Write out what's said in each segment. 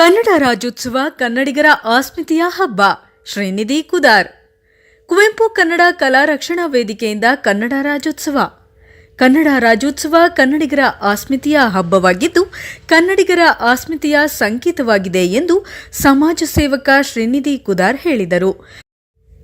ಕನ್ನಡ ರಾಜ್ಯೋತ್ಸವ ಕನ್ನಡಿಗರ ಆಸ್ಮಿತೆಯ ಹಬ್ಬ, ಶ್ರೀನಿಧಿ ಕುದಾರ್. ಕುವೆಂಪು ಕನ್ನಡ ಕಲಾ ರಕ್ಷಣಾ ವೇದಿಕೆಯಿಂದ ಕನ್ನಡ ರಾಜ್ಯೋತ್ಸವ. ಕನ್ನಡ ರಾಜ್ಯೋತ್ಸವ ಕನ್ನಡಿಗರ ಆಸ್ಮಿತೆಯ ಹಬ್ಬವಾಗಿದ್ದು, ಕನ್ನಡಿಗರ ಆಸ್ಮಿತೆಯ ಸಂಕೇತವಾಗಿದೆ ಎಂದು ಸಮಾಜ ಸೇವಕ ಶ್ರೀನಿಧಿ ಕುದಾರ್ ಹೇಳಿದರು.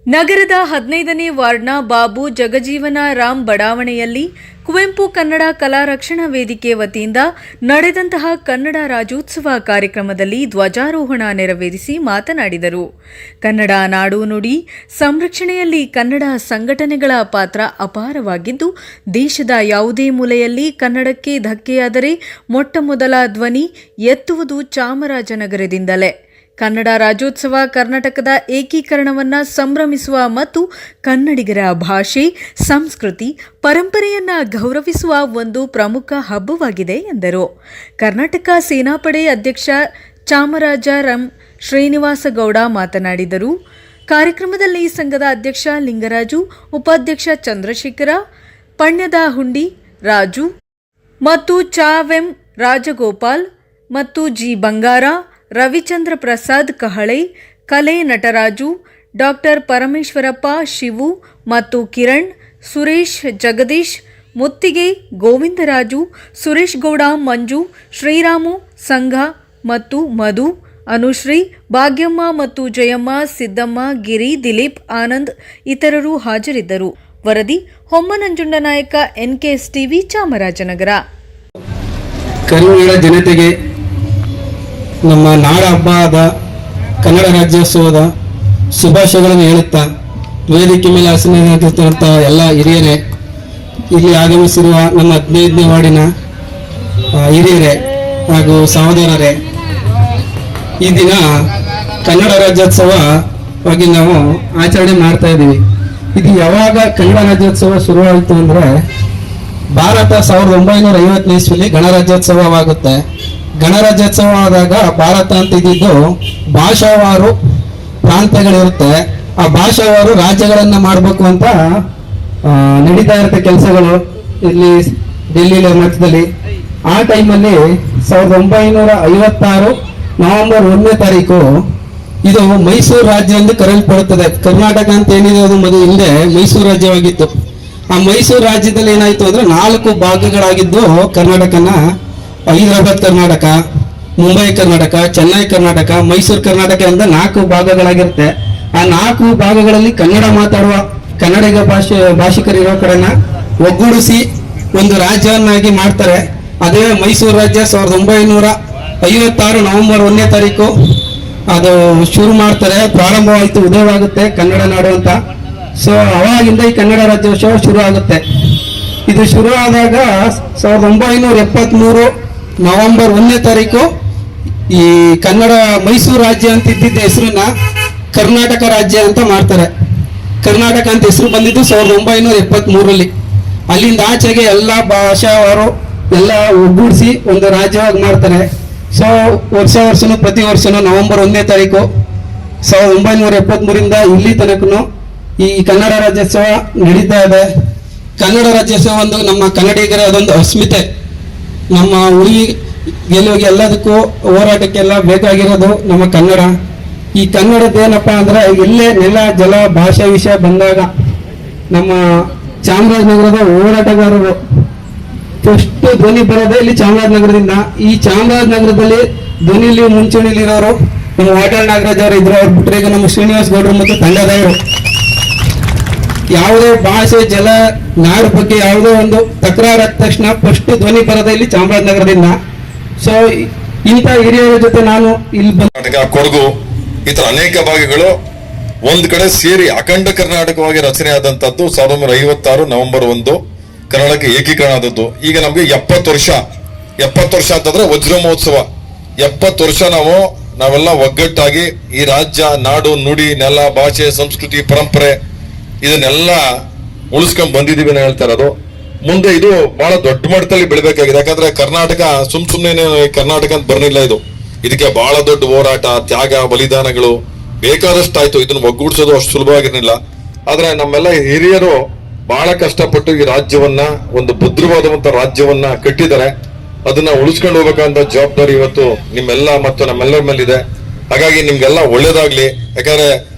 ನಗರದ ಹದಿನೈದನೇ ವಾರ್ಡ್ನ ಬಾಬು ಜಗಜೀವನ ರಾಮ್ ಬಡಾವಣೆಯಲ್ಲಿ ಕುವೆಂಪು ಕನ್ನಡ ಕಲಾ ರಕ್ಷಣಾ ವೇದಿಕೆ ವತಿಯಿಂದ ನಡೆದಂತಹ ಕನ್ನಡ ರಾಜ್ಯೋತ್ಸವ ಕಾರ್ಯಕ್ರಮದಲ್ಲಿ ಧ್ವಜಾರೋಹಣ ನೆರವೇರಿಸಿ ಮಾತನಾಡಿದರು. ಕನ್ನಡ ನಾಡು ನುಡಿ ಸಂರಕ್ಷಣೆಯಲ್ಲಿ ಕನ್ನಡ ಸಂಘಟನೆಗಳ ಪಾತ್ರ ಅಪಾರವಾಗಿದ್ದು, ದೇಶದ ಯಾವುದೇ ಮೂಲೆಯಲ್ಲಿ ಕನ್ನಡಕ್ಕೆ ಧಕ್ಕೆಯಾದರೆ ಮೊಟ್ಟಮೊದಲ ಧ್ವನಿ ಎತ್ತುವುದು ಚಾಮರಾಜನಗರದಿಂದಲೇ. ಕನ್ನಡ ರಾಜ್ಯೋತ್ಸವ ಕರ್ನಾಟಕದ ಏಕೀಕರಣವನ್ನ ಸಂಭ್ರಮಿಸುವ ಮತ್ತು ಕನ್ನಡಿಗರ ಭಾಷೆ, ಸಂಸ್ಕೃತಿ, ಪರಂಪರೆಯನ್ನ ಗೌರವಿಸುವ ಒಂದು ಪ್ರಮುಖ ಹಬ್ಬವಾಗಿದೆ ಎಂದರು. ಕರ್ನಾಟಕ ಸೇನಾಪಡೆ ಅಧ್ಯಕ್ಷ ಚಾಮರಾಜ ರಂ. ಶ್ರೀನಿವಾಸಗೌಡ ಮಾತನಾಡಿದರು. ಕಾರ್ಯಕ್ರಮದಲ್ಲಿ ಸಂಘದ ಅಧ್ಯಕ್ಷ ಲಿಂಗರಾಜು, ಉಪಾಧ್ಯಕ್ಷ ಚಂದ್ರಶೇಖರ, ಪಣ್ಯದ ಹುಂಡಿ ರಾಜು ಮತ್ತು ಚಾವೆಂ ರಾಜಗೋಪಾಲ್ ಮತ್ತು ಜಿ ಬಂಗಾರ ರವಿಚಂದ್ರ ಪ್ರಸಾದ್ ಕಹಳೆ, ಕಲೆ ನಟರಾಜು, ಡಾಕ್ಟರ್ ಪರಮೇಶ್ವರಪ್ಪ ಶಿವು ಮತ್ತು ಕಿರಣ್, ಸುರೇಶ್ ಜಗದೀಶ್, ಮುತ್ತಿಗೆ ಗೋವಿಂದರಾಜು, ಸುರೇಶ್ ಗೌಡ, ಮಂಜು, ಶ್ರೀರಾಮು, ಸಂಘ ಮತ್ತು ಮಧು, ಅನುಶ್ರೀ, ಭಾಗ್ಯಮ್ಮ ಮತ್ತು ಜಯಮ್ಮ, ಸಿದ್ದಮ್ಮ, ಗಿರಿ, ದಿಲೀಪ್, ಆನಂದ್ ಇತರರು ಹಾಜರಿದ್ದರು. ವರದಿ, ಹೊಮ್ಮನಂಜುಂಡ ನಾಯಕ ಎನ್ಕೆಎಸ್ ಟಿವಿ ಚಾಮರಾಜನಗರ. ಕನ್ನಡ ಜನತೆಗೆ ನಮ್ಮ ನಾಡ ಹಬ್ಬ ಆದ ಕನ್ನಡ ರಾಜ್ಯೋತ್ಸವದ ಶುಭಾಶಯಗಳನ್ನು ಹೇಳುತ್ತಾ, ವೇದಿಕೆ ಮೇಲೆ ಆಸೀನರಾಗಿರ್ತಕ್ಕಂಥ ಎಲ್ಲ ಹಿರಿಯರೇ, ಇಲ್ಲಿ ಆಗಮಿಸಿರುವ ನಮ್ಮ ಹದಿನೈದನೇ ವಾರ್ಡಿನ ಹಿರಿಯರೇ ಹಾಗೂ ಸಹೋದರರೇ, ಈ ದಿನ ಕನ್ನಡ ರಾಜ್ಯೋತ್ಸವವಾಗಿ ನಾವು ಆಚರಣೆ ಮಾಡ್ತಾ ಇದ್ದೀವಿ. ಇದು ಯಾವಾಗ ಕನ್ನಡ ರಾಜ್ಯೋತ್ಸವ ಶುರುವಾಯಿತು ಅಂದ್ರೆ ಭಾರತ ಸಾವಿರದ ಒಂಬೈನೂರ ಐವತ್ತನೇ ಇಸ್ವಿಲಿ ಗಣರಾಜ್ಯೋತ್ಸವವಾಗುತ್ತೆ. ಗಣರಾಜ್ಯೋತ್ಸವ ಆದಾಗ ಭಾರತ ಅಂತ ಇದ್ದಿದ್ದು ಭಾಷಾವಾರು ಪ್ರಾಂತ್ಯಗಳಿರುತ್ತೆ. ಆ ಭಾಷಾವಾರು ರಾಜ್ಯಗಳನ್ನ ಮಾಡಬೇಕು ಅಂತ ನಡೀತಾ ಇರುತ್ತೆ ಕೆಲಸಗಳು ಇಲ್ಲಿ ಡೆಲ್ಲಿ ಮಧ್ಯದಲ್ಲಿ ಆ ಟೈಮಲ್ಲಿ ಸಾವಿರದ ಒಂಬೈನೂರ ಐವತ್ತಾರು ನವೆಂಬರ್ ಒಂದನೇ ತಾರೀಕು ಇದು ಮೈಸೂರು ರಾಜ್ಯ ಎಂದು ಕರೆಯಲ್ಪಡುತ್ತದೆ. ಕರ್ನಾಟಕ ಅಂತ ಏನಿದೆ ಅದು ಮೊದಲು ಹಿಂದೆ ಮೈಸೂರು ರಾಜ್ಯವಾಗಿತ್ತು. ಆ ಮೈಸೂರು ರಾಜ್ಯದಲ್ಲಿ ಏನಾಯ್ತು ಅಂದ್ರೆ ನಾಲ್ಕು ಭಾಗಗಳಾಗಿದ್ದು ಕರ್ನಾಟಕನ ಹೈದರಾಬಾದ್ ಕರ್ನಾಟಕ, ಮುಂಬೈ ಕರ್ನಾಟಕ, ಚೆನ್ನೈ ಕರ್ನಾಟಕ, ಮೈಸೂರು ಕರ್ನಾಟಕ ಅಂತ ನಾಲ್ಕು ಭಾಗಗಳಾಗಿರುತ್ತೆ. ಆ ನಾಲ್ಕು ಭಾಗಗಳಲ್ಲಿ ಕನ್ನಡ ಮಾತಾಡುವ ಕನ್ನಡಿಗ ಭಾಷೆ, ಭಾಷಿಕರಿರೋ ಕಡೆನ ಒಗ್ಗೂಡಿಸಿ ಒಂದು ರಾಜ್ಯವನ್ನಾಗಿ ಮಾಡ್ತಾರೆ. ಅದೇ ಮೈಸೂರು ರಾಜ್ಯ ಸಾವಿರದ ಒಂಬೈನೂರ ಐವತ್ತಾರು ನವೆಂಬರ್ ಒಂದನೇ ತಾರೀಕು ಅದು ಶುರು ಮಾಡ್ತಾರೆ. ಪ್ರಾರಂಭವಾಯಿತು, ಉದಯವಾಗುತ್ತೆ ಕನ್ನಡ ನಾಡು ಅಂತ. ಸೊ ಅವಾಗಿಂದ ಈ ಕನ್ನಡ ರಾಜ್ಯೋತ್ಸವ ಶುರು ಆಗುತ್ತೆ ಇದು ಶುರು ಆದಾಗ ಸಾವಿರದ ಒಂಬೈನೂರ ನವೆಂಬರ್ ಒಂದನೇ ತಾರೀಕು ಈ ಕನ್ನಡ ಮೈಸೂರು ರಾಜ್ಯ ಅಂತ ಇದ್ದಿದ್ದ ಹೆಸರನ್ನ ಕರ್ನಾಟಕ ರಾಜ್ಯ ಅಂತ ಮಾಡ್ತಾರೆ. ಕರ್ನಾಟಕ ಅಂತ ಹೆಸರು ಬಂದಿದ್ದು ಸಾವಿರದ ಒಂಬೈನೂರ ಎಪ್ಪತ್ಮೂರಲ್ಲಿ ಅಲ್ಲಿಂದ ಆಚೆಗೆ ಎಲ್ಲ ಭಾಷಾವರು ಎಲ್ಲ ಒಗ್ಗೂಡಿಸಿ ಒಂದು ರಾಜ್ಯವಾಗಿ ಮಾಡ್ತಾರೆ. ಸೊ, ವರ್ಷ ವರ್ಷನೂ ಪ್ರತಿ ವರ್ಷನೂ ನವೆಂಬರ್ ಒಂದನೇ ತಾರೀಕು ಸಾವಿರದ ಒಂಬೈನೂರ ಎಪ್ಪತ್ಮೂರಿಂದ ಇಲ್ಲಿ ತನಕನು ಈ ಕನ್ನಡ ರಾಜ್ಯೋತ್ಸವ ನಡೀತಾ ಇದೆ. ಕನ್ನಡ ರಾಜ್ಯೋತ್ಸವ ಒಂದು ನಮ್ಮ ಕನ್ನಡಿಗರ ಅದೊಂದು ಅಸ್ಮಿತೆ. ನಮ್ಮ ಉಳಿ ಗೆಲುವಿಗೆ ಎಲ್ಲದಕ್ಕೂ ಹೋರಾಟಕ್ಕೆಲ್ಲ ಬೇಕಾಗಿರೋದು ನಮ್ಮ ಕನ್ನಡ. ಈ ಕನ್ನಡದ್ದೇನಪ್ಪ ಅಂದ್ರೆ ಇಲ್ಲೇ ನೆಲ, ಜಲ, ಭಾಷೆ, ವಿಷಯ ಬಂದಾಗ ನಮ್ಮ ಚಾಮರಾಜನಗರದ ಹೋರಾಟಗಾರರು ಫಸ್ಟ್ ಧ್ವನಿ ಬರೋದೇ ಇಲ್ಲಿ ಚಾಮರಾಜನಗರದಿಂದ. ಈ ಚಾಮರಾಜನಗರದಲ್ಲಿ ಧ್ವನಿಲಿ ಮುಂಚೂಣಿಲಿರೋರು ನಮ್ಮ ವಾಟಾಳ್ ನಾಗರಾಜ್ ಅವರು ಇದ್ರು. ಅವ್ರು ಬಿಟ್ಟರೆ ಈಗ ನಮ್ಮ ಶ್ರೀನಿವಾಸ್ ಗೌಡರು ಮತ್ತು ತಂಡದವರು ಯಾವುದೇ ಭಾಷೆ, ಜಲ, ನಾಡು ಬಗ್ಗೆ ಯಾವುದೋ ಒಂದು ತಕರಾರು ಆದ ತಕ್ಷಣ ಫಸ್ಟ್ ಧ್ವನಿ ಬರೋದೇ ಇಲ್ಲಿ ಚಾಮರಾಜನಗರದಿಂದ. ಸೊ ಇಂಥ ಹಿರಿಯರ ಜೊತೆ ನಾನು ಇಲ್ಲಿ ಬಂದ ಕೊಡಗು, ಈ ಅನೇಕ ಭಾಗಗಳು ಒಂದ್ ಕಡೆ ಸೇರಿ ಅಖಂಡ ಕರ್ನಾಟಕವಾಗಿ ರಚನೆ ಆದಂತದ್ದು ಸಾವಿರದ ಒಂಬೈನೂರ ಐವತ್ತಾರು ನವೆಂಬರ್ ಒಂದು. ಕರ್ನಾಟಕ ಏಕೀಕರಣ ಆದದ್ದು. ಈಗ ನಮ್ಗೆ ಎಪ್ಪತ್ತು ವರ್ಷ. ಎಪ್ಪತ್ತು ವರ್ಷ ಅಂತಂದ್ರೆ ವಜ್ರ ಮಹೋತ್ಸವ ಎಪ್ಪತ್ತು ವರ್ಷ ನಾವು, ನಾವೆಲ್ಲ ಒಗ್ಗಟ್ಟಾಗಿ ಈ ರಾಜ್ಯ, ನಾಡು, ನುಡಿ, ನೆಲ, ಭಾಷೆ, ಸಂಸ್ಕೃತಿ, ಪರಂಪರೆ ಇದನ್ನೆಲ್ಲ ಉಳಿಸ್ಕೊಂಡ್ ಬಂದಿದ್ದೀವಿ ಅಂತ ಹೇಳ್ತಾ ಇರೋದು. ಮುಂದೆ ಇದು ಬಹಳ ದೊಡ್ಡ ಮಟ್ಟದಲ್ಲಿ ಬೆಳಿಬೇಕಾಗಿದೆ. ಯಾಕಂದ್ರೆ ಕರ್ನಾಟಕ ಸುಮ್ ಸುಮ್ನೆ ಕರ್ನಾಟಕ ಅಂತ ಬರ್ನಿಲ್ಲ ಇದು. ಇದಕ್ಕೆ ಬಹಳ ದೊಡ್ಡ ಹೋರಾಟ, ತ್ಯಾಗ, ಬಲಿದಾನಗಳು ಬೇಕಾದಷ್ಟು ಆಯ್ತು ಇದನ್ನ ಒಗ್ಗೂಡಿಸೋದು ಅಷ್ಟು ಸುಲಭವಾಗಿರಲಿಲ್ಲ. ಆದ್ರೆ ನಮ್ಮೆಲ್ಲ ಹಿರಿಯರು ಬಹಳ ಕಷ್ಟಪಟ್ಟು ಈ ರಾಜ್ಯವನ್ನ, ಒಂದು ಭದ್ರವಾದಂತ ರಾಜ್ಯವನ್ನ ಕಟ್ಟಿದ್ದಾರೆ. ಅದನ್ನ ಉಳಿಸ್ಕೊಂಡು ಹೋಗ್ಬೇಕಂತ ಜವಾಬ್ದಾರಿ ಇವತ್ತು ನಿಮ್ಮೆಲ್ಲ ಮತ್ತು ನಮ್ಮೆಲ್ಲರ ಮೇಲಿದೆ. ಹಾಗಾಗಿ ನಿಮ್ಗೆಲ್ಲ ಒಳ್ಳೇದಾಗ್ಲಿ. ಯಾಕಂದ್ರೆ